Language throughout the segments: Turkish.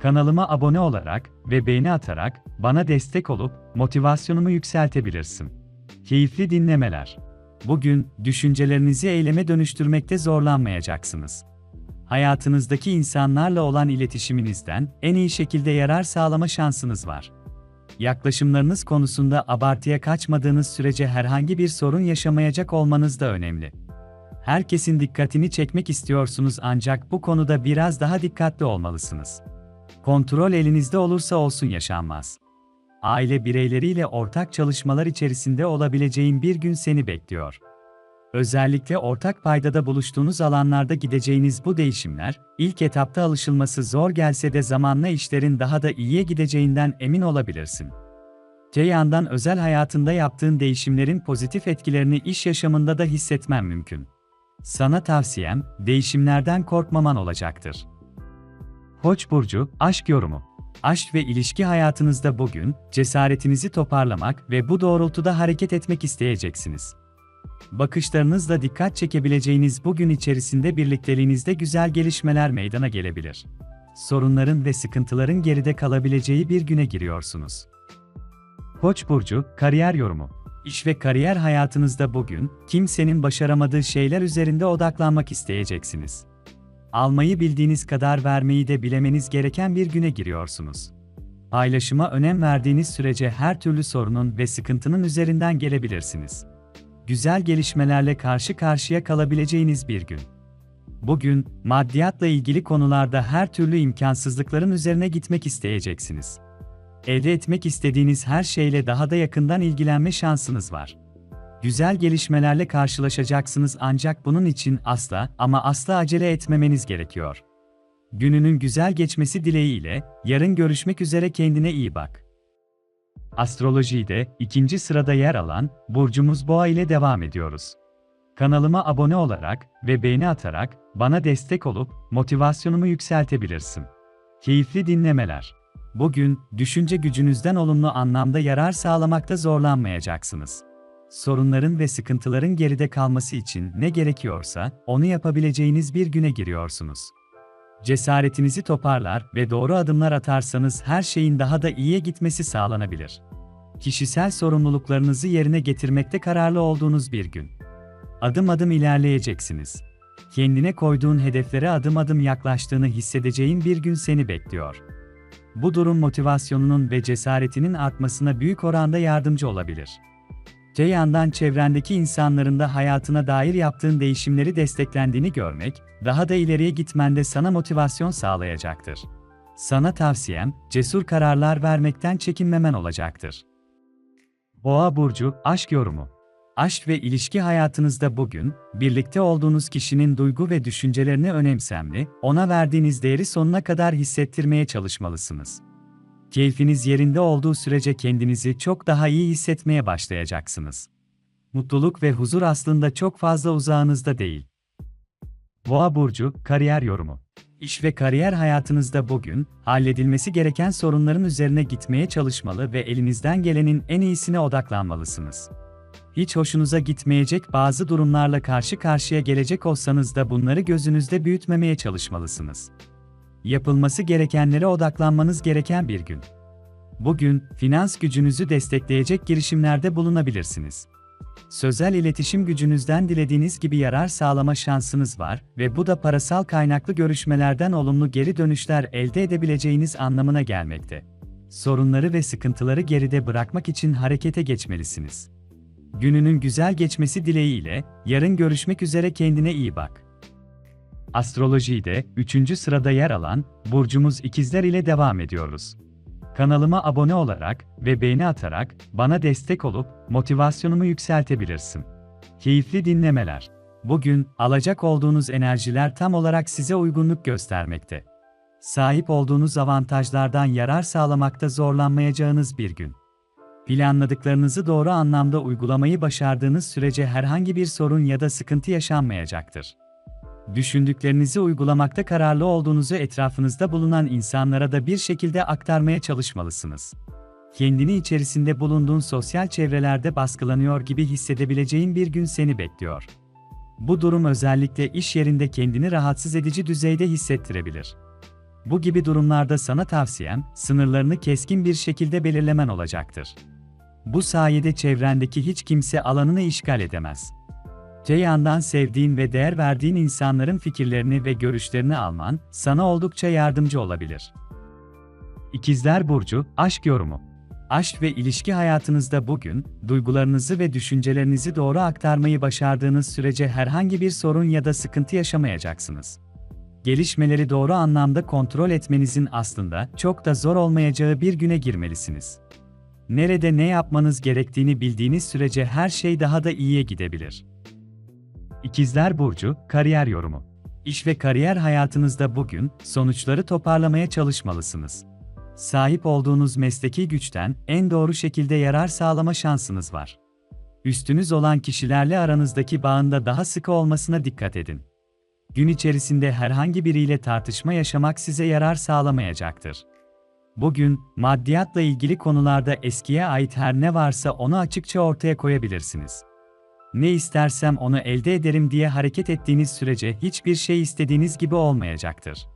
Kanalıma abone olarak ve beğeni atarak bana destek olup motivasyonumu yükseltebilirsin. Keyifli dinlemeler. Bugün düşüncelerinizi eyleme dönüştürmekte zorlanmayacaksınız. Hayatınızdaki insanlarla olan iletişiminizden en iyi şekilde yarar sağlama şansınız var. Yaklaşımlarınız konusunda abartıya kaçmadığınız sürece herhangi bir sorun yaşamayacak olmanız da önemli. Herkesin dikkatini çekmek istiyorsunuz ancak bu konuda biraz daha dikkatli olmalısınız. Kontrol elinizde olursa olsun yaşanmaz. Aile bireyleriyle ortak çalışmalar içerisinde olabileceğin bir gün seni bekliyor. Özellikle ortak paydada buluştuğunuz alanlarda gideceğiniz bu değişimler, ilk etapta alışılması zor gelse de zamanla işlerin daha da iyiye gideceğinden emin olabilirsin. Te yandan özel hayatında yaptığın değişimlerin pozitif etkilerini iş yaşamında da hissetmen mümkün. Sana tavsiyem, değişimlerden korkmaman olacaktır. Koç burcu, aşk yorumu. Aşk ve ilişki hayatınızda bugün cesaretinizi toparlamak ve bu doğrultuda hareket etmek isteyeceksiniz. Bakışlarınızla dikkat çekebileceğiniz bugün içerisinde birlikteliğinizde güzel gelişmeler meydana gelebilir. Sorunların ve sıkıntıların geride kalabileceği bir güne giriyorsunuz. Koç burcu, kariyer yorumu. İş ve kariyer hayatınızda bugün kimsenin başaramadığı şeyler üzerinde odaklanmak isteyeceksiniz. Almayı bildiğiniz kadar vermeyi de bilemeniz gereken bir güne giriyorsunuz. Paylaşıma önem verdiğiniz sürece her türlü sorunun ve sıkıntının üzerinden gelebilirsiniz. Güzel gelişmelerle karşı karşıya kalabileceğiniz bir gün. Bugün, maddiyatla ilgili konularda her türlü imkansızlıkların üzerine gitmek isteyeceksiniz. Elde etmek istediğiniz her şeyle daha da yakından ilgilenme şansınız var. Güzel gelişmelerle karşılaşacaksınız ancak bunun için asla ama asla acele etmemeniz gerekiyor. Gününün güzel geçmesi dileğiyle, yarın görüşmek üzere kendine iyi bak. Astrolojide ikinci sırada yer alan burcumuz Boğa ile devam ediyoruz. Kanalıma abone olarak ve beğeni atarak bana destek olup motivasyonumu yükseltebilirsin. Keyifli dinlemeler. Bugün düşünce gücünüzden olumlu anlamda yarar sağlamakta zorlanmayacaksınız. Sorunların ve sıkıntıların geride kalması için ne gerekiyorsa onu yapabileceğiniz bir güne giriyorsunuz. Cesaretinizi toparlar ve doğru adımlar atarsanız her şeyin daha da iyiye gitmesi sağlanabilir. Kişisel sorumluluklarınızı yerine getirmekte kararlı olduğunuz bir gün. Adım adım ilerleyeceksiniz. Kendine koyduğun hedeflere adım adım yaklaştığını hissedeceğin bir gün seni bekliyor. Bu durum motivasyonunun ve cesaretinin artmasına büyük oranda yardımcı olabilir. Yandan çevrendeki insanların da hayatına dair yaptığın değişimleri desteklendiğini görmek, daha da ileriye gitmende sana motivasyon sağlayacaktır. Sana tavsiyem, cesur kararlar vermekten çekinmemen olacaktır. Boğa burcu aşk yorumu. Aşk ve ilişki hayatınızda bugün, birlikte olduğunuz kişinin duygu ve düşüncelerini önemsemli, ona verdiğiniz değeri sonuna kadar hissettirmeye çalışmalısınız. Keyfiniz yerinde olduğu sürece kendinizi çok daha iyi hissetmeye başlayacaksınız. Mutluluk ve huzur aslında çok fazla uzağınızda değil. Boğa burcu kariyer yorumu. İş ve kariyer hayatınızda bugün halledilmesi gereken sorunların üzerine gitmeye çalışmalı ve elinizden gelenin en iyisine odaklanmalısınız. Hiç hoşunuza gitmeyecek bazı durumlarla karşı karşıya gelecek olsanız da bunları gözünüzde büyütmemeye çalışmalısınız. Yapılması gerekenlere odaklanmanız gereken bir gün. Bugün, finans gücünüzü destekleyecek girişimlerde bulunabilirsiniz. Sözel iletişim gücünüzden dilediğiniz gibi yarar sağlama şansınız var ve bu da parasal kaynaklı görüşmelerden olumlu geri dönüşler elde edebileceğiniz anlamına gelmekte. Sorunları ve sıkıntıları geride bırakmak için harekete geçmelisiniz. Gününün güzel geçmesi dileğiyle, yarın görüşmek üzere kendine iyi bak. Astrolojide 3. sırada yer alan burcumuz ikizler ile devam ediyoruz. Kanalıma abone olarak ve beğeni atarak bana destek olup motivasyonumu yükseltebilirsin. Keyifli dinlemeler. Bugün alacak olduğunuz enerjiler tam olarak size uygunluk göstermekte. Sahip olduğunuz avantajlardan yarar sağlamakta zorlanmayacağınız bir gün. Planladıklarınızı doğru anlamda uygulamayı başardığınız sürece herhangi bir sorun ya da sıkıntı yaşanmayacaktır. Düşündüklerinizi uygulamakta kararlı olduğunuzu etrafınızda bulunan insanlara da bir şekilde aktarmaya çalışmalısınız. Kendini içerisinde bulunduğun sosyal çevrelerde baskılanıyor gibi hissedebileceğin bir gün seni bekliyor. Bu durum özellikle iş yerinde kendini rahatsız edici düzeyde hissettirebilir. Bu gibi durumlarda sana tavsiyem, sınırlarını keskin bir şekilde belirlemen olacaktır. Bu sayede çevrendeki hiç kimse alanını işgal edemez. Te sevdiğin ve değer verdiğin insanların fikirlerini ve görüşlerini alman, sana oldukça yardımcı olabilir. İkizler Burcu, Aşk Yorumu Aşk ve ilişki hayatınızda bugün, duygularınızı ve düşüncelerinizi doğru aktarmayı başardığınız sürece herhangi bir sorun ya da sıkıntı yaşamayacaksınız. Gelişmeleri doğru anlamda kontrol etmenizin aslında çok da zor olmayacağı bir güne girmelisiniz. Nerede ne yapmanız gerektiğini bildiğiniz sürece her şey daha da iyiye gidebilir. İkizler Burcu, Kariyer Yorumu İş ve kariyer hayatınızda bugün, sonuçları toparlamaya çalışmalısınız. Sahip olduğunuz mesleki güçten en doğru şekilde yarar sağlama şansınız var. Üstünüz olan kişilerle aranızdaki bağın da daha sıkı olmasına dikkat edin. Gün içerisinde herhangi biriyle tartışma yaşamak size yarar sağlamayacaktır. Bugün, maddiyatla ilgili konularda eskiye ait her ne varsa onu açıkça ortaya koyabilirsiniz. Ne istersem onu elde ederim diye hareket ettiğiniz sürece hiçbir şey istediğiniz gibi olmayacaktır.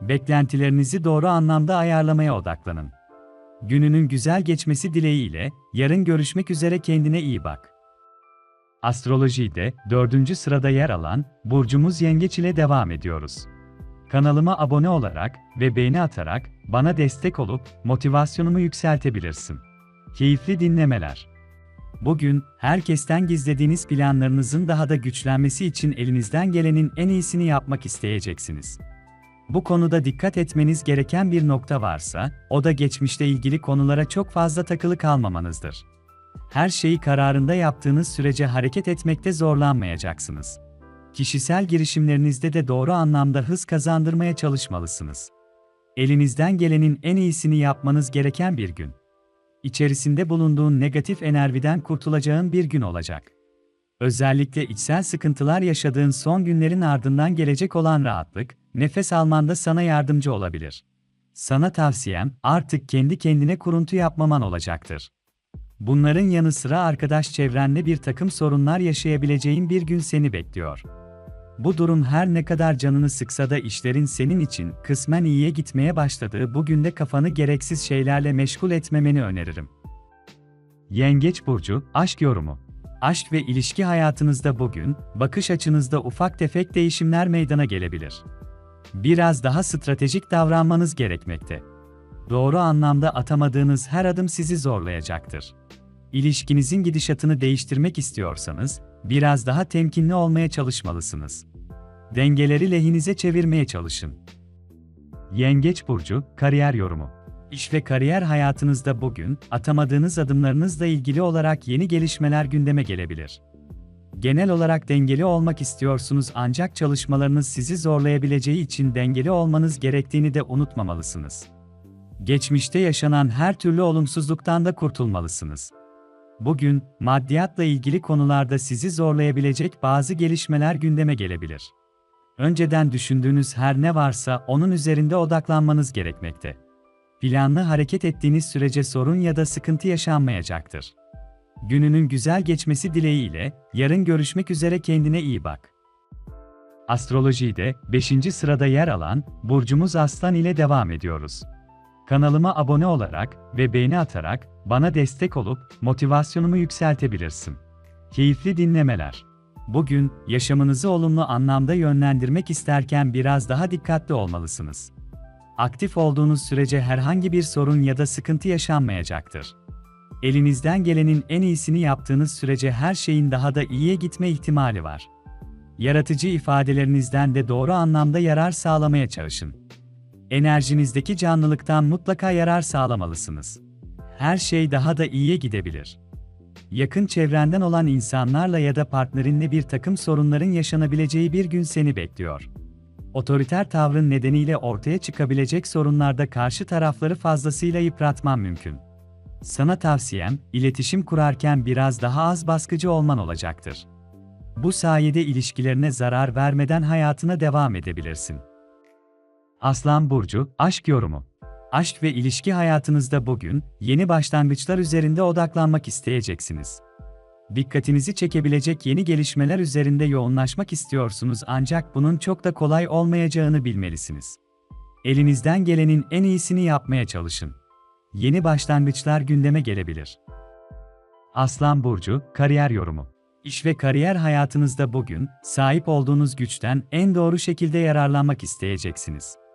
Beklentilerinizi doğru anlamda ayarlamaya odaklanın. Gününün güzel geçmesi dileğiyle, yarın görüşmek üzere kendine iyi bak. Astrolojide dördüncü sırada yer alan burcumuz Yengeç ile devam ediyoruz. Kanalıma abone olarak ve beğeni atarak bana destek olup motivasyonumu yükseltebilirsin. Keyifli dinlemeler. Bugün herkesten gizlediğiniz planlarınızın daha da güçlenmesi için elinizden gelenin en iyisini yapmak isteyeceksiniz. Bu konuda dikkat etmeniz gereken bir nokta varsa, o da geçmişte ilgili konulara çok fazla takılı kalmamanızdır. Her şeyi kararında yaptığınız sürece hareket etmekte zorlanmayacaksınız. Kişisel girişimlerinizde de doğru anlamda hız kazandırmaya çalışmalısınız. Elinizden gelenin en iyisini yapmanız gereken bir gün. İçerisinde bulunduğun negatif enerjiden kurtulacağın bir gün olacak. Özellikle içsel sıkıntılar yaşadığın son günlerin ardından gelecek olan rahatlık, nefes almanda sana yardımcı olabilir. Sana tavsiyem, artık kendi kendine kuruntu yapmaman olacaktır. Bunların yanı sıra arkadaş çevrenle bir takım sorunlar yaşayabileceğin bir gün seni bekliyor. Bu durum her ne kadar canını sıksa da işlerin senin için kısmen iyiye gitmeye başladığı bugün de kafanı gereksiz şeylerle meşgul etmemeni öneririm. Yengeç Burcu, Aşk Yorumu Aşk ve ilişki hayatınızda bugün, bakış açınızda ufak tefek değişimler meydana gelebilir. Biraz daha stratejik davranmanız gerekmekte. Doğru anlamda atamadığınız her adım sizi zorlayacaktır. İlişkinizin gidişatını değiştirmek istiyorsanız, biraz daha temkinli olmaya çalışmalısınız. Dengeleri lehinize çevirmeye çalışın. Yengeç burcu kariyer yorumu. İş ve kariyer hayatınızda bugün atamadığınız adımlarınızla ilgili olarak yeni gelişmeler gündeme gelebilir. Genel olarak dengeli olmak istiyorsunuz ancak çalışmalarınız sizi zorlayabileceği için dengeli olmanız gerektiğini de unutmamalısınız. Geçmişte yaşanan her türlü olumsuzluktan da kurtulmalısınız. Bugün, maddiyatla ilgili konularda sizi zorlayabilecek bazı gelişmeler gündeme gelebilir. Önceden düşündüğünüz her ne varsa onun üzerinde odaklanmanız gerekmekte. Planlı hareket ettiğiniz sürece sorun ya da sıkıntı yaşanmayacaktır. Gününün güzel geçmesi dileğiyle, yarın görüşmek üzere kendine iyi bak. Astrolojide 5. sırada yer alan burcumuz Aslan ile devam ediyoruz. Kanalıma abone olarak ve beğeni atarak bana destek olup motivasyonumu yükseltebilirsin. Keyifli dinlemeler. Bugün yaşamınızı olumlu anlamda yönlendirmek isterken biraz daha dikkatli olmalısınız. Aktif olduğunuz sürece herhangi bir sorun ya da sıkıntı yaşanmayacaktır. Elinizden gelenin en iyisini yaptığınız sürece her şeyin daha da iyiye gitme ihtimali var. Yaratıcı ifadelerinizden de doğru anlamda yarar sağlamaya çalışın. Enerjinizdeki canlılıktan mutlaka yarar sağlamalısınız. Her şey daha da iyiye gidebilir. Yakın çevrenden olan insanlarla ya da partnerinle bir takım sorunların yaşanabileceği bir gün seni bekliyor. Otoriter tavrın nedeniyle ortaya çıkabilecek sorunlarda karşı tarafları fazlasıyla yıpratman mümkün. Sana tavsiyem, iletişim kurarken biraz daha az baskıcı olman olacaktır. Bu sayede ilişkilerine zarar vermeden hayatına devam edebilirsin. Aslan Burcu, Aşk Yorumu Aşk ve ilişki hayatınızda bugün, yeni başlangıçlar üzerinde odaklanmak isteyeceksiniz. Dikkatinizi çekebilecek yeni gelişmeler üzerinde yoğunlaşmak istiyorsunuz ancak bunun çok da kolay olmayacağını bilmelisiniz. Elinizden gelenin en iyisini yapmaya çalışın. Yeni başlangıçlar gündeme gelebilir. Aslan Burcu, Kariyer Yorumu İş ve kariyer hayatınızda bugün, sahip olduğunuz güçten en doğru şekilde yararlanmak isteyeceksiniz.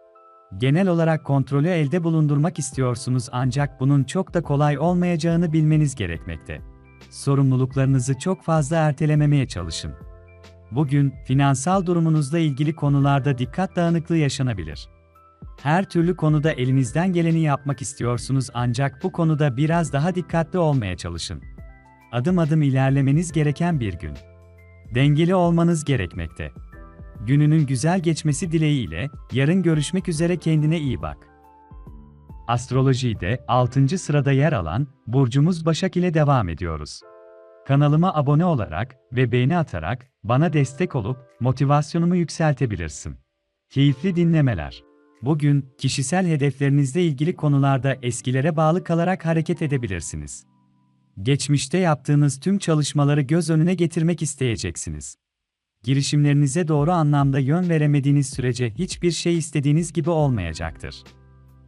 Genel olarak kontrolü elde bulundurmak istiyorsunuz ancak bunun çok da kolay olmayacağını bilmeniz gerekmekte. Sorumluluklarınızı çok fazla ertelememeye çalışın. Bugün, finansal durumunuzla ilgili konularda dikkat dağınıklığı yaşanabilir. Her türlü konuda elinizden geleni yapmak istiyorsunuz ancak bu konuda biraz daha dikkatli olmaya çalışın. Adım adım ilerlemeniz gereken bir gün. Dengeli olmanız gerekmekte. Gününün güzel geçmesi dileğiyle, yarın görüşmek üzere kendine iyi bak. Astrolojide 6. sırada yer alan burcumuz Başak ile devam ediyoruz. Kanalıma abone olarak ve beğeni atarak bana destek olup motivasyonumu yükseltebilirsin. Keyifli dinlemeler. Bugün kişisel hedeflerinizle ilgili konularda eskilere bağlı kalarak hareket edebilirsiniz. Geçmişte yaptığınız tüm çalışmaları göz önüne getirmek isteyeceksiniz. Girişimlerinize doğru anlamda yön veremediğiniz sürece hiçbir şey istediğiniz gibi olmayacaktır.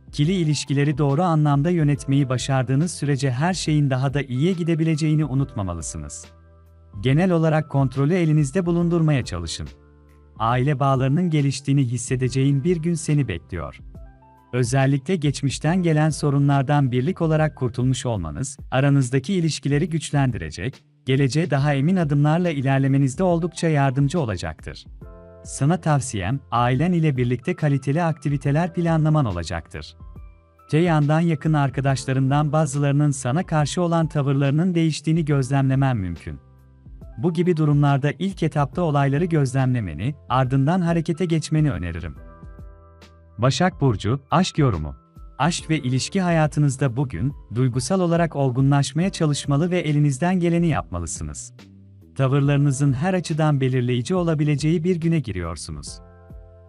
İkili ilişkileri doğru anlamda yönetmeyi başardığınız sürece her şeyin daha da iyiye gidebileceğini unutmamalısınız. Genel olarak kontrolü elinizde bulundurmaya çalışın. Aile bağlarının geliştiğini hissedeceğin bir gün seni bekliyor. Özellikle geçmişten gelen sorunlardan birlik olarak kurtulmuş olmanız, aranızdaki ilişkileri güçlendirecek, geleceğe daha emin adımlarla ilerlemenizde oldukça yardımcı olacaktır. Sana tavsiyem, ailen ile birlikte kaliteli aktiviteler planlaman olacaktır. Te yakın arkadaşlarından bazılarının sana karşı olan tavırlarının değiştiğini gözlemlemen mümkün. Bu gibi durumlarda ilk etapta olayları gözlemlemeni, ardından harekete geçmeni öneririm. Başak Burcu, Aşk Yorumu Aşk ve ilişki hayatınızda bugün, duygusal olarak olgunlaşmaya çalışmalı ve elinizden geleni yapmalısınız. Tavırlarınızın her açıdan belirleyici olabileceği bir güne giriyorsunuz.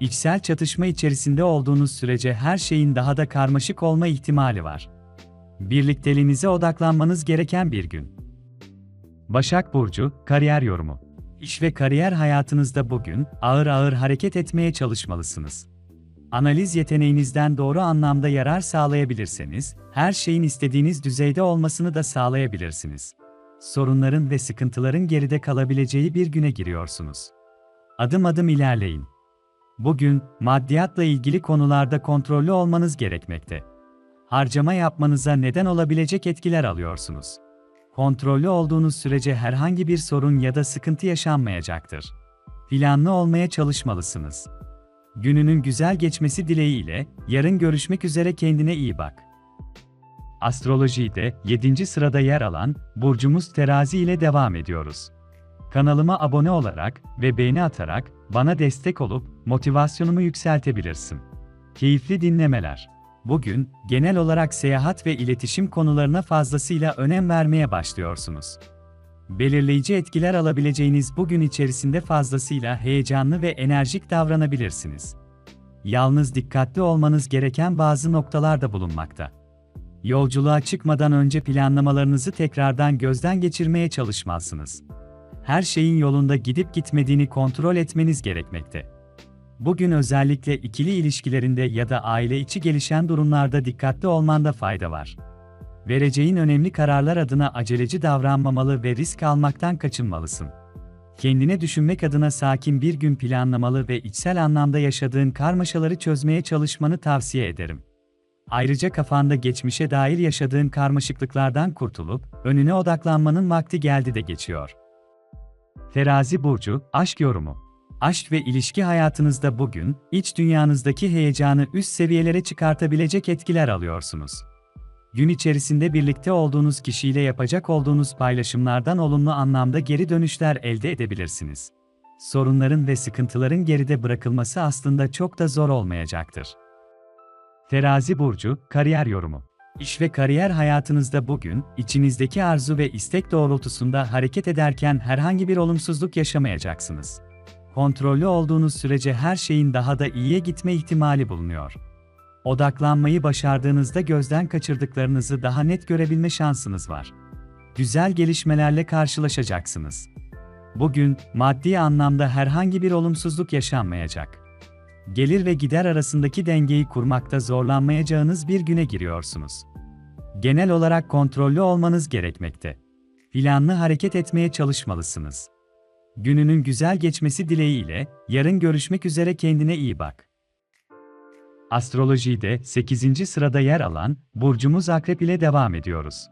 İçsel çatışma içerisinde olduğunuz sürece her şeyin daha da karmaşık olma ihtimali var. Birlikteliğinize odaklanmanız gereken bir gün. Başak Burcu, Kariyer Yorumu İş ve kariyer hayatınızda bugün, ağır ağır hareket etmeye çalışmalısınız. Analiz yeteneğinizden doğru anlamda yarar sağlayabilirseniz, her şeyin istediğiniz düzeyde olmasını da sağlayabilirsiniz. Sorunların ve sıkıntıların geride kalabileceği bir güne giriyorsunuz. Adım adım ilerleyin. Bugün, maddiyatla ilgili konularda kontrollü olmanız gerekmekte. Harcama yapmanıza neden olabilecek etkiler alıyorsunuz. Kontrollü olduğunuz sürece herhangi bir sorun ya da sıkıntı yaşanmayacaktır. Planlı olmaya çalışmalısınız. Gününün güzel geçmesi dileğiyle, yarın görüşmek üzere kendine iyi bak. Astrolojide 7. sırada yer alan burcumuz Terazi ile devam ediyoruz. Kanalıma abone olarak ve beğeni atarak bana destek olup motivasyonumu yükseltebilirsin. Keyifli dinlemeler. Bugün genel olarak seyahat ve iletişim konularına fazlasıyla önem vermeye başlıyorsunuz. Belirleyici etkiler alabileceğiniz bugün içerisinde fazlasıyla heyecanlı ve enerjik davranabilirsiniz. Yalnız dikkatli olmanız gereken bazı noktalar da bulunmakta. Yolculuğa çıkmadan önce planlamalarınızı tekrardan gözden geçirmeye çalışmalısınız. Her şeyin yolunda gidip gitmediğini kontrol etmeniz gerekmekte. Bugün özellikle ikili ilişkilerinde ya da aile içi gelişen durumlarda dikkatli olmanda fayda var. Vereceğin önemli kararlar adına aceleci davranmamalı ve risk almaktan kaçınmalısın. Kendine düşünmek adına sakin bir gün planlamalı ve içsel anlamda yaşadığın karmaşaları çözmeye çalışmanı tavsiye ederim. Ayrıca kafanda geçmişe dair yaşadığın karmaşıklıklardan kurtulup önüne odaklanmanın vakti geldi de geçiyor. Terazi burcu aşk yorumu. Aşk ve ilişki hayatınızda bugün iç dünyanızdaki heyecanı üst seviyelere çıkartabilecek etkiler alıyorsunuz. Gün içerisinde birlikte olduğunuz kişiyle yapacak olduğunuz paylaşımlardan olumlu anlamda geri dönüşler elde edebilirsiniz. sorunların ve sıkıntıların geride bırakılması aslında çok da zor olmayacaktır. Terazi burcu, kariyer yorumu. İş ve kariyer hayatınızda bugün, içinizdeki arzu ve istek doğrultusunda hareket ederken herhangi bir olumsuzluk yaşamayacaksınız. Kontrollü olduğunuz sürece her şeyin daha da iyiye gitme ihtimali bulunuyor. Odaklanmayı başardığınızda gözden kaçırdıklarınızı daha net görebilme şansınız var. Güzel gelişmelerle karşılaşacaksınız. Bugün, maddi anlamda herhangi bir olumsuzluk yaşanmayacak. Gelir ve gider arasındaki dengeyi kurmakta zorlanmayacağınız bir güne giriyorsunuz. Genel olarak kontrollü olmanız gerekmekte. Planlı hareket etmeye çalışmalısınız. Gününün güzel geçmesi dileğiyle, yarın görüşmek üzere kendine iyi bak. Astrolojide 8. sırada yer alan burcumuz Akrep ile devam ediyoruz.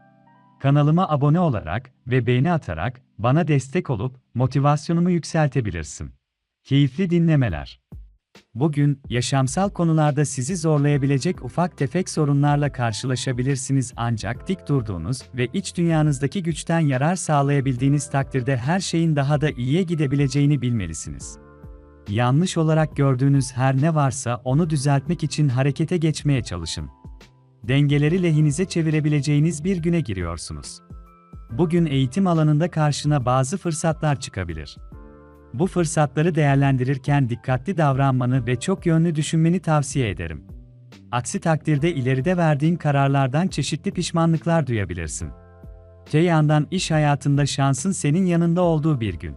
Kanalıma abone olarak ve beğeni atarak bana destek olup motivasyonumu yükseltebilirsin. Keyifli dinlemeler. Bugün yaşamsal konularda sizi zorlayabilecek ufak tefek sorunlarla karşılaşabilirsiniz ancak dik durduğunuz ve iç dünyanızdaki güçten yarar sağlayabildiğiniz takdirde her şeyin daha da iyiye gidebileceğini bilmelisiniz. Yanlış olarak gördüğünüz her ne varsa onu düzeltmek için harekete geçmeye çalışın. Dengeleri lehinize çevirebileceğiniz bir güne giriyorsunuz. Bugün eğitim alanında karşına bazı fırsatlar çıkabilir. Bu fırsatları değerlendirirken dikkatli davranmanı ve çok yönlü düşünmeni tavsiye ederim. Aksi takdirde ileride verdiğin kararlardan çeşitli pişmanlıklar duyabilirsin. Te yandan iş hayatında şansın senin yanında olduğu bir gün.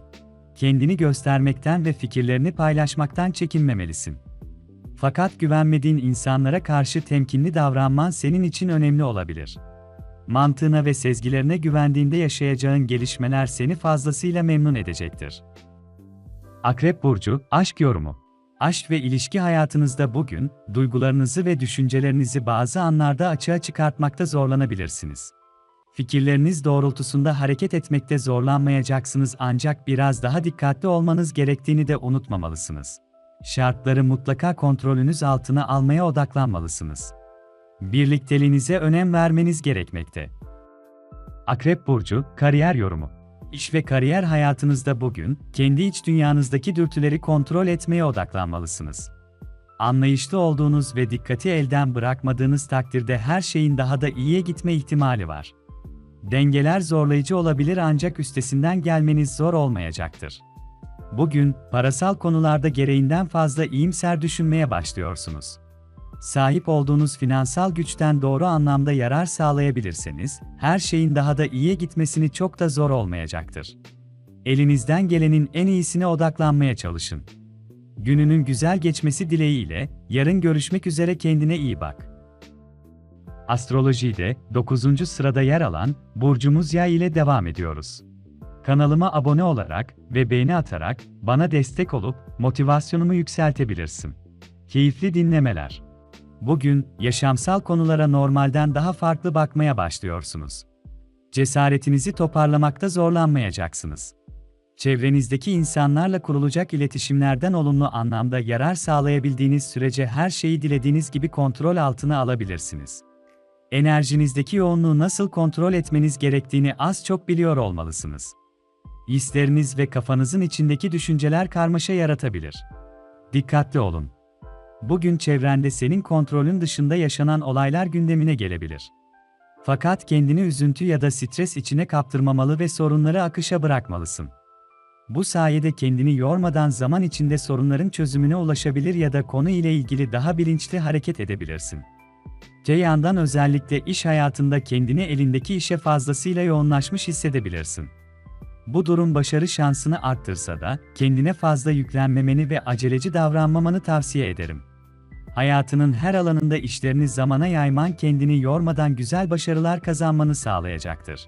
Kendini göstermekten ve fikirlerini paylaşmaktan çekinmemelisin. Fakat güvenmediğin insanlara karşı temkinli davranman senin için önemli olabilir. Mantığına ve sezgilerine güvendiğinde yaşayacağın gelişmeler seni fazlasıyla memnun edecektir. Akrep Burcu, Aşk Yorumu Aşk ve ilişki hayatınızda bugün, duygularınızı ve düşüncelerinizi bazı anlarda açığa çıkartmakta zorlanabilirsiniz. Fikirleriniz doğrultusunda hareket etmekte zorlanmayacaksınız ancak biraz daha dikkatli olmanız gerektiğini de unutmamalısınız. Şartları mutlaka kontrolünüz altına almaya odaklanmalısınız. Birlikteliğinize önem vermeniz gerekmekte. Akrep Burcu, Kariyer Yorumu İş ve kariyer hayatınızda bugün, kendi iç dünyanızdaki dürtüleri kontrol etmeye odaklanmalısınız. Anlayışlı olduğunuz ve dikkati elden bırakmadığınız takdirde her şeyin daha da iyiye gitme ihtimali var. Dengeler zorlayıcı olabilir ancak üstesinden gelmeniz zor olmayacaktır. Bugün, parasal konularda gereğinden fazla iyimser düşünmeye başlıyorsunuz. Sahip olduğunuz finansal güçten doğru anlamda yarar sağlayabilirseniz, her şeyin daha da iyiye gitmesini çok da zor olmayacaktır. Elinizden gelenin en iyisine odaklanmaya çalışın. Gününün güzel geçmesi dileğiyle, yarın görüşmek üzere kendine iyi bak. Astrolojide 9. sırada yer alan burcumuz Yay ile devam ediyoruz. Kanalıma abone olarak ve beğeni atarak bana destek olup motivasyonumu yükseltebilirsin. Keyifli dinlemeler. Bugün yaşamsal konulara normalden daha farklı bakmaya başlıyorsunuz. Cesaretinizi toparlamakta zorlanmayacaksınız. Çevrenizdeki insanlarla kurulacak iletişimlerden olumlu anlamda yarar sağlayabildiğiniz sürece her şeyi dilediğiniz gibi kontrol altına alabilirsiniz. Enerjinizdeki yoğunluğu nasıl kontrol etmeniz gerektiğini az çok biliyor olmalısınız. Hisleriniz ve kafanızın içindeki düşünceler karmaşa yaratabilir. Dikkatli olun. Bugün çevrende senin kontrolün dışında yaşanan olaylar gündemine gelebilir. Fakat kendini üzüntü ya da stres içine kaptırmamalı ve sorunları akışa bırakmalısın. Bu sayede kendini yormadan zaman içinde sorunların çözümüne ulaşabilir ya da konu ile ilgili daha bilinçli hareket edebilirsin. Te yandan özellikle iş hayatında kendini elindeki işe fazlasıyla yoğunlaşmış hissedebilirsin. Bu durum başarı şansını arttırsa da kendine fazla yüklenmemeni ve aceleci davranmamanı tavsiye ederim. Hayatının her alanında işlerini zamana yayman kendini yormadan güzel başarılar kazanmanı sağlayacaktır.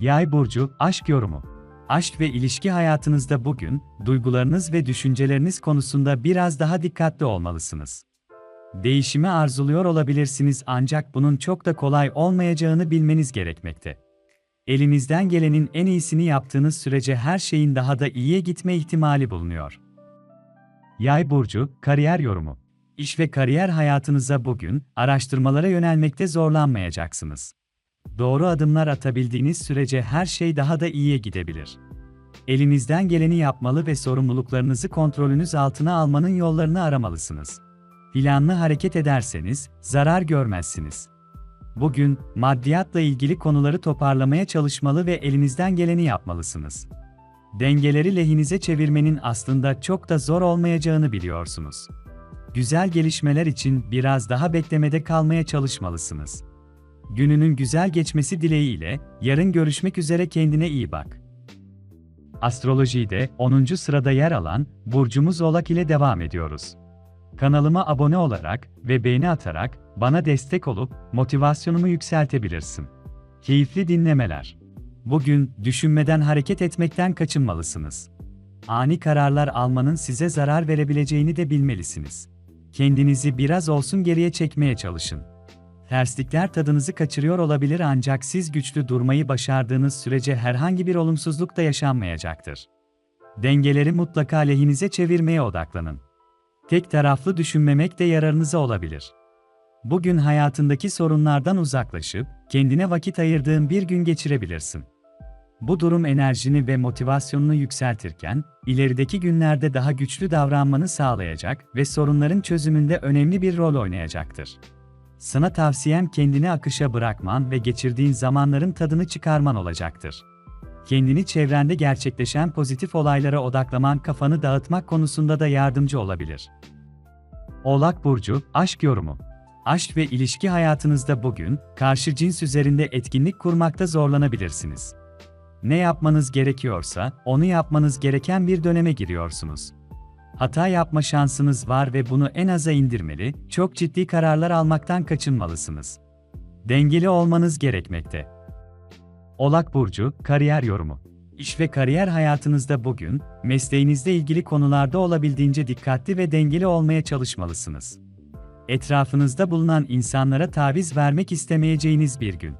Yay burcu aşk yorumu. Aşk ve ilişki hayatınızda bugün duygularınız ve düşünceleriniz konusunda biraz daha dikkatli olmalısınız. Değişimi arzuluyor olabilirsiniz ancak bunun çok da kolay olmayacağını bilmeniz gerekmekte. Elinizden gelenin en iyisini yaptığınız sürece her şeyin daha da iyiye gitme ihtimali bulunuyor. Yay burcu kariyer yorumu. İş ve kariyer hayatınıza bugün araştırmalara yönelmekte zorlanmayacaksınız. Doğru adımlar atabildiğiniz sürece her şey daha da iyiye gidebilir. Elinizden geleni yapmalı ve sorumluluklarınızı kontrolünüz altına almanın yollarını aramalısınız. Planlı hareket ederseniz zarar görmezsiniz. Bugün maddiyatla ilgili konuları toparlamaya çalışmalı ve elinizden geleni yapmalısınız. Dengeleri lehinize çevirmenin aslında çok da zor olmayacağını biliyorsunuz. Güzel gelişmeler için biraz daha beklemede kalmaya çalışmalısınız. Gününün güzel geçmesi dileğiyle yarın görüşmek üzere kendine iyi bak. Astrolojide 10. sırada yer alan burcumuz Oğlak ile devam ediyoruz. Kanalıma abone olarak ve beğeni atarak bana destek olup motivasyonumu yükseltebilirsin. Keyifli dinlemeler. Bugün düşünmeden hareket etmekten kaçınmalısınız. Ani kararlar almanın size zarar verebileceğini de bilmelisiniz. Kendinizi biraz olsun geriye çekmeye çalışın. Terslikler tadınızı kaçırıyor olabilir ancak siz güçlü durmayı başardığınız sürece herhangi bir olumsuzluk da yaşanmayacaktır. Dengeleri mutlaka lehinize çevirmeye odaklanın. Tek taraflı düşünmemek de yararınıza olabilir. Bugün hayatındaki sorunlardan uzaklaşıp kendine vakit ayırdığın bir gün geçirebilirsin. Bu durum enerjini ve motivasyonunu yükseltirken, ilerideki günlerde daha güçlü davranmanı sağlayacak ve sorunların çözümünde önemli bir rol oynayacaktır. Sana tavsiyem kendini akışa bırakman ve geçirdiğin zamanların tadını çıkarman olacaktır. Kendini çevrende gerçekleşen pozitif olaylara odaklaman kafanı dağıtmak konusunda da yardımcı olabilir. Oğlak Burcu, Aşk Yorumu Aşk ve ilişki hayatınızda bugün, karşı cins üzerinde etkinlik kurmakta zorlanabilirsiniz. Ne yapmanız gerekiyorsa, onu yapmanız gereken bir döneme giriyorsunuz. Hata yapma şansınız var ve bunu en aza indirmeli, çok ciddi kararlar almaktan kaçınmalısınız. Dengeli olmanız gerekmekte. Oğlak Burcu, Kariyer Yorumu İş ve kariyer hayatınızda bugün, mesleğinizle ilgili konularda olabildiğince dikkatli ve dengeli olmaya çalışmalısınız. Etrafınızda bulunan insanlara taviz vermek istemeyeceğiniz bir gün.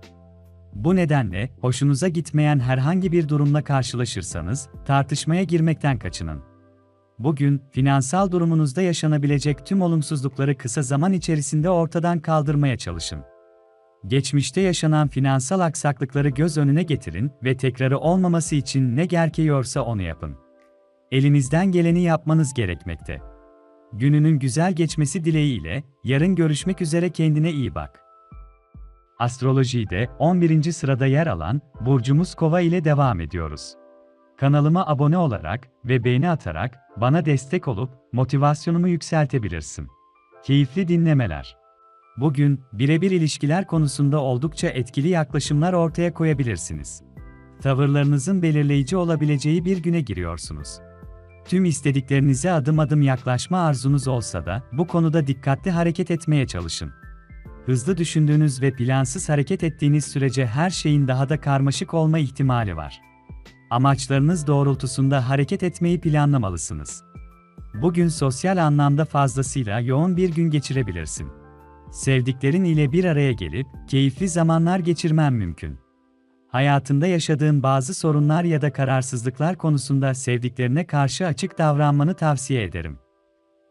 Bu nedenle, hoşunuza gitmeyen herhangi bir durumla karşılaşırsanız, tartışmaya girmekten kaçının. Bugün, finansal durumunuzda yaşanabilecek tüm olumsuzlukları kısa zaman içerisinde ortadan kaldırmaya çalışın. Geçmişte yaşanan finansal aksaklıkları göz önüne getirin ve tekrarı olmaması için ne gerekiyorsa onu yapın. Elinizden geleni yapmanız gerekmekte. Gününün güzel geçmesi dileğiyle, yarın görüşmek üzere kendine iyi bak. Astrolojide 11. sırada yer alan burcumuz Kova ile devam ediyoruz. Kanalıma abone olarak ve beğeni atarak bana destek olup motivasyonumu yükseltebilirsin. Keyifli dinlemeler. Bugün birebir ilişkiler konusunda oldukça etkili yaklaşımlar ortaya koyabilirsiniz. Tavırlarınızın belirleyici olabileceği bir güne giriyorsunuz. Tüm istediklerinize adım adım yaklaşma arzunuz olsa da bu konuda dikkatli hareket etmeye çalışın. Hızlı düşündüğünüz ve plansız hareket ettiğiniz sürece her şeyin daha da karmaşık olma ihtimali var. Amaçlarınız doğrultusunda hareket etmeyi planlamalısınız. Bugün sosyal anlamda fazlasıyla yoğun bir gün geçirebilirsin. Sevdiklerin ile bir araya gelip keyifli zamanlar geçirmen mümkün. Hayatında yaşadığın bazı sorunlar ya da kararsızlıklar konusunda sevdiklerine karşı açık davranmanı tavsiye ederim.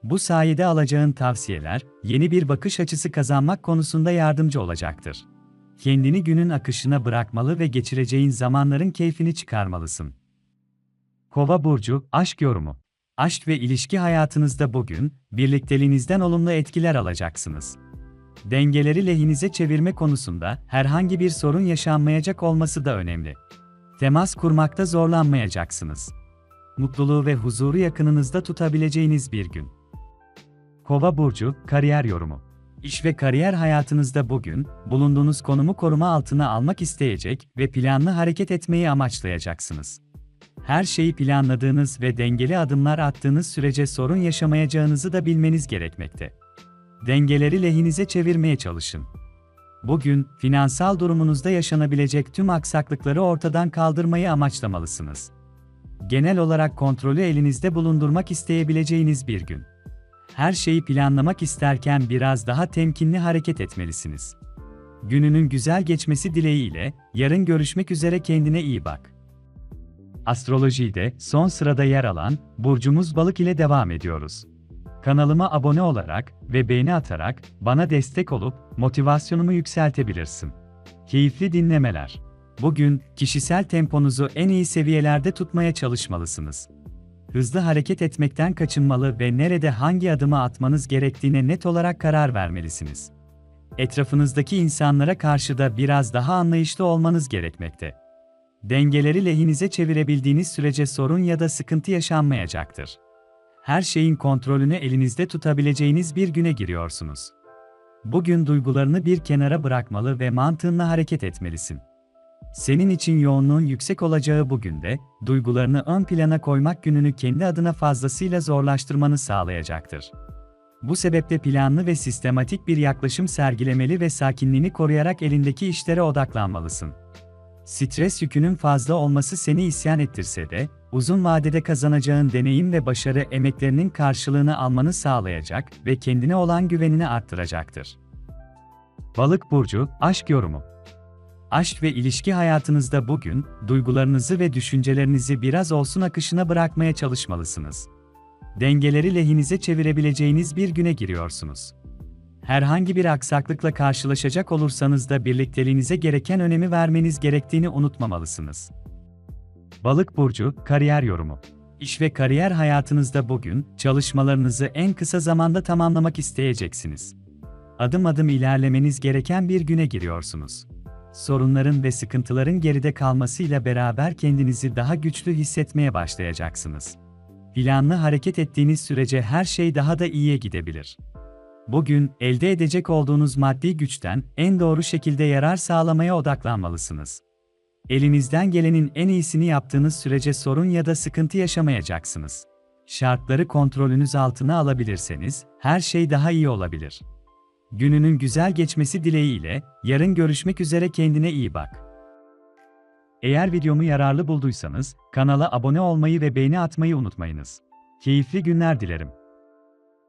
Bu sayede alacağın tavsiyeler, yeni bir bakış açısı kazanmak konusunda yardımcı olacaktır. Kendini günün akışına bırakmalı ve geçireceğin zamanların keyfini çıkarmalısın. Kova burcu aşk yorumu. Aşk ve ilişki hayatınızda bugün birlikteliğinizden olumlu etkiler alacaksınız. Dengeleri lehinize çevirme konusunda herhangi bir sorun yaşanmayacak olması da önemli. Temas kurmakta zorlanmayacaksınız. Mutluluğu ve huzuru yakınınızda tutabileceğiniz bir gün. Kova burcu kariyer yorumu. İş ve kariyer hayatınızda bugün bulunduğunuz konumu koruma altına almak isteyecek ve planlı hareket etmeyi amaçlayacaksınız. Her şeyi planladığınız ve dengeli adımlar attığınız sürece sorun yaşamayacağınızı da bilmeniz gerekmekte. Dengeleri lehinize çevirmeye çalışın. Bugün, finansal durumunuzda yaşanabilecek tüm aksaklıkları ortadan kaldırmayı amaçlamalısınız. Genel olarak kontrolü elinizde bulundurmak isteyebileceğiniz bir gün. Her şeyi planlamak isterken biraz daha temkinli hareket etmelisiniz. Gününün güzel geçmesi dileğiyle, yarın görüşmek üzere kendine iyi bak. Astrolojide son sırada yer alan burcumuz Balık ile devam ediyoruz. Kanalıma abone olarak ve beğeni atarak bana destek olup motivasyonumu yükseltebilirsin. Keyifli dinlemeler. Bugün, kişisel temponuzu en iyi seviyelerde tutmaya çalışmalısınız. Hızlı hareket etmekten kaçınmalı ve nerede hangi adımı atmanız gerektiğine net olarak karar vermelisiniz. Etrafınızdaki insanlara karşı da biraz daha anlayışlı olmanız gerekmekte. Dengeleri lehinize çevirebildiğiniz sürece sorun ya da sıkıntı yaşanmayacaktır. Her şeyin kontrolünü elinizde tutabileceğiniz bir güne giriyorsunuz. Bugün duygularını bir kenara bırakmalı ve mantığınla hareket etmelisin. Senin için yoğunluğun yüksek olacağı bugün de, duygularını ön plana koymak gününü kendi adına fazlasıyla zorlaştırmanı sağlayacaktır. Bu sebeple planlı ve sistematik bir yaklaşım sergilemeli ve sakinliğini koruyarak elindeki işlere odaklanmalısın. Stres yükünün fazla olması seni isyan ettirse de, uzun vadede kazanacağın deneyim ve başarı emeklerinin karşılığını almanı sağlayacak ve kendine olan güvenini arttıracaktır. Balık burcu, aşk yorumu. Aşk ve ilişki hayatınızda bugün, duygularınızı ve düşüncelerinizi biraz olsun akışına bırakmaya çalışmalısınız. Dengeleri lehinize çevirebileceğiniz bir güne giriyorsunuz. Herhangi bir aksaklıkla karşılaşacak olursanız da birlikteliğinize gereken önemi vermeniz gerektiğini unutmamalısınız. Balık burcu, kariyer yorumu. İş ve kariyer hayatınızda bugün çalışmalarınızı en kısa zamanda tamamlamak isteyeceksiniz. Adım adım ilerlemeniz gereken bir güne giriyorsunuz. Sorunların ve sıkıntıların geride kalmasıyla beraber kendinizi daha güçlü hissetmeye başlayacaksınız. Planlı hareket ettiğiniz sürece her şey daha da iyiye gidebilir. Bugün elde edecek olduğunuz maddi güçten en doğru şekilde yarar sağlamaya odaklanmalısınız. Elinizden gelenin en iyisini yaptığınız sürece sorun ya da sıkıntı yaşamayacaksınız. Şartları kontrolünüz altına alabilirseniz her şey daha iyi olabilir. Gününün güzel geçmesi dileğiyle yarın görüşmek üzere kendine iyi bak. Eğer videomu yararlı bulduysanız kanala abone olmayı ve beğeni atmayı unutmayınız. Keyifli günler dilerim.